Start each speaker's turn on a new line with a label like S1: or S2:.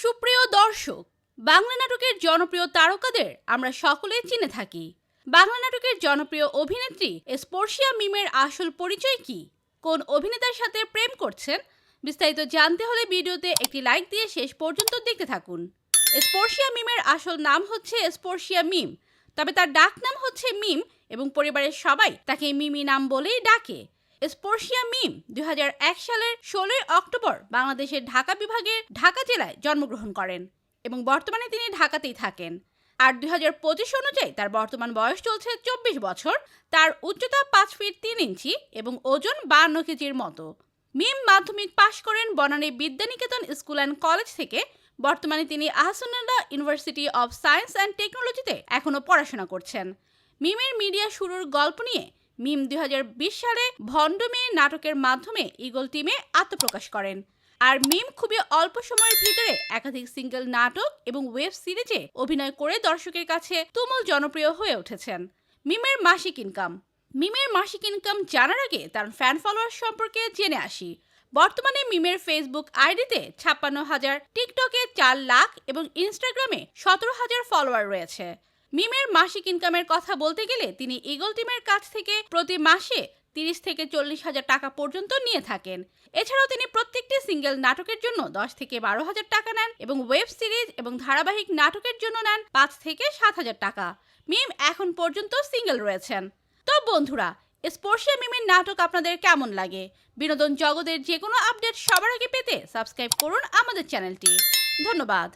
S1: সুপ্রিয় দর্শক, বাংলা নাটকের জনপ্রিয় তারকাদের আমরা সকলেই চিনে থাকি। বাংলা নাটকের জনপ্রিয় অভিনেত্রী স্পর্শিয়া মিমের আসল পরিচয় কি? কোন অভিনেতার সাথে প্রেম করছেন? বিস্তারিত জানতে হলে ভিডিওতে একটি লাইক দিয়ে শেষ পর্যন্ত দেখতে থাকুন। স্পর্শিয়া মিমের আসল নাম হচ্ছে স্পর্শিয়া মিম, তবে তার ডাক নাম হচ্ছে মিম এবং পরিবারের সবাই তাকে মিমি নাম বলেই ডাকে। স্পর্শিয়া মিম দুই হাজার এক সালের ষোলোই অক্টোবর বাংলাদেশের ঢাকা বিভাগের ঢাকা জেলায় জন্মগ্রহণ করেন এবং বর্তমানে তিনি ঢাকাতেই থাকেন। আর দুই হাজার পঁচিশ অনুযায়ী তার বর্তমান বয়স চলছে চব্বিশ বছর, তার উচ্চতা পাঁচ ফিট তিন ইঞ্চি এবং ওজন বান্ন কেজির মতো। মিম মাধ্যমিক পাশ করেন Banani Bidyaniketan school and college থেকে। বর্তমানে তিনি Ahsanullah university of science and টেকনোলজিতে এখনও পড়াশোনা করছেন। মিমের মিডিয়া শুরুর গল্প নিয়ে মিম দুই হাজার বিশ সালে ভণ্ড মেয়ে নাটকের মাধ্যমে ইগল টিমে আত্মপ্রকাশ করেন। আর মিম খুবই অল্প সময়ের ভিতরে একাধিক সিঙ্গেল নাটক এবং ওয়েব সিরিজে অভিনয় করে দর্শকের কাছে তুমুল জনপ্রিয় হয়ে উঠেছেন। মিমের মাসিক ইনকাম। মিমের মাসিক ইনকাম জানার আগে তার ফ্যান ফলোয়ার সম্পর্কে জেনে আসি। বর্তমানে মিমের ফেসবুক আইডিতে ছাপ্পান্ন হাজার টিকটকে চার লাখ এবং ইনস্টাগ্রামে সতেরো হাজার ফলোয়ার রয়েছে। মিমের মাসিক ইনকামের কথা বলতে গেলে তিনি ইগল টিমের কাছ থেকে প্রতি মাসে তিরিশ থেকে চল্লিশ হাজার টাকা পর্যন্ত নিয়ে থাকেন। এছাড়াও তিনি প্রত্যেকটি সিঙ্গেল নাটকের জন্য দশ থেকে বারো হাজার টাকা নেন এবং ওয়েব সিরিজ এবং ধারাবাহিক নাটকের জন্য নেন পাঁচ থেকে সাত হাজার টাকা। মিম এখন পর্যন্ত সিঙ্গেল রয়েছেন। তো বন্ধুরা স্পর্শিয়া মিমের নাটক আপনাদের কেমন লাগে? বিনোদন জগতের যে কোনো আপডেট সবার আগে পেতে সাবস্ক্রাইব করুন আমাদের চ্যানেলটি। ধন্যবাদ।